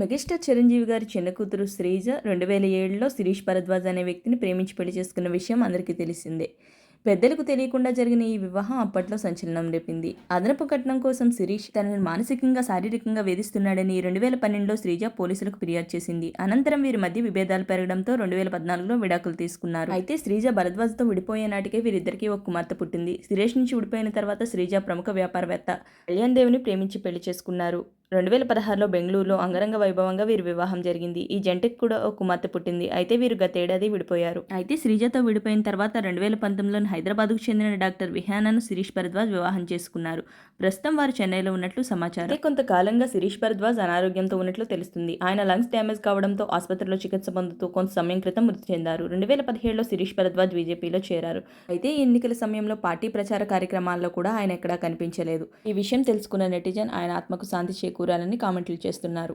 Megastar Chiranjeevi గారి చిన్న కూతురు శ్రీజ రెండు వేల ఏడులో శిరీష్ భరద్వాజ్ అనే వ్యక్తిని ప్రేమించి పెళ్ళి చేసుకున్న విషయం అందరికీ తెలిసిందే. పెద్దలకు తెలియకుండా జరిగిన ఈ వివాహం అప్పట్లో సంచలనం రేపింది. అదనపు కట్నం కోసం శిరీష్ తనను మానసికంగా శారీరకంగా వేధిస్తున్నాడని రెండు వేల పన్నెండులో శ్రీజ పోలీసులకు ఫిర్యాదు చేసింది. అనంతరం వీరి మధ్య విభేదాలు పెరగడంతో రెండు వేల పద్నాలుగులో విడాకులు తీసుకున్నారు. అయితే శ్రీజ భరద్వాజ్తో విడిపోయే నాటికే వీరిద్దరికీ ఒక కుమార్తె పుట్టింది. సురేష్ నుంచి విడిపోయిన తర్వాత శ్రీజ ప్రముఖ వ్యాపారవేత్త కళ్యాణ్ దేవుని ప్రేమించి పెళ్ళి చేసుకున్నారు. రెండు వేల పదహారులో బెంగళూరులో అంగరంగ వైభవంగా వీరి వివాహం జరిగింది. ఈ జంటకు కూడా ఒక కుమార్తె పుట్టింది. అయితే వీరు గతేడాది విడిపోయారు. అయితే శ్రీజతో విడిపోయిన తర్వాత రెండు వేల పంతొమ్మిదిలో హైదరాబాద్కు చెందిన డాక్టర్ విహానాను శిరీష్ భరద్వాజ్ వివాహం చేసుకున్నారు. ప్రస్తుతం వారు చెన్నైలో ఉన్నట్లు సమాచారం. కొంతకాలంగా శిరీష్ భరద్వాజ్ అనారోగ్యంతో ఉన్నట్లు తెలుస్తుంది. ఆయన లంగ్స్ డ్యామేజ్ కావడంతో ఆసుపత్రిలో చికిత్స పొందుతూ కొంత సమయం క్రితం మృతి చెందారు. రెండు వేల పదిహేడులో శిరీష్ భరద్వాజ్ బీజేపీలో చేరారు. అయితే ఈ ఎన్నికల సమయంలో పార్టీ ప్రచార కార్యక్రమాల్లో కూడా ఆయన ఎక్కడా కనిపించలేదు. ఈ విషయం తెలుసుకున్న నెటిజన్ ఆయన ఆత్మకు శాంతి చేకూరాలని కామెంట్లు చేస్తున్నారు.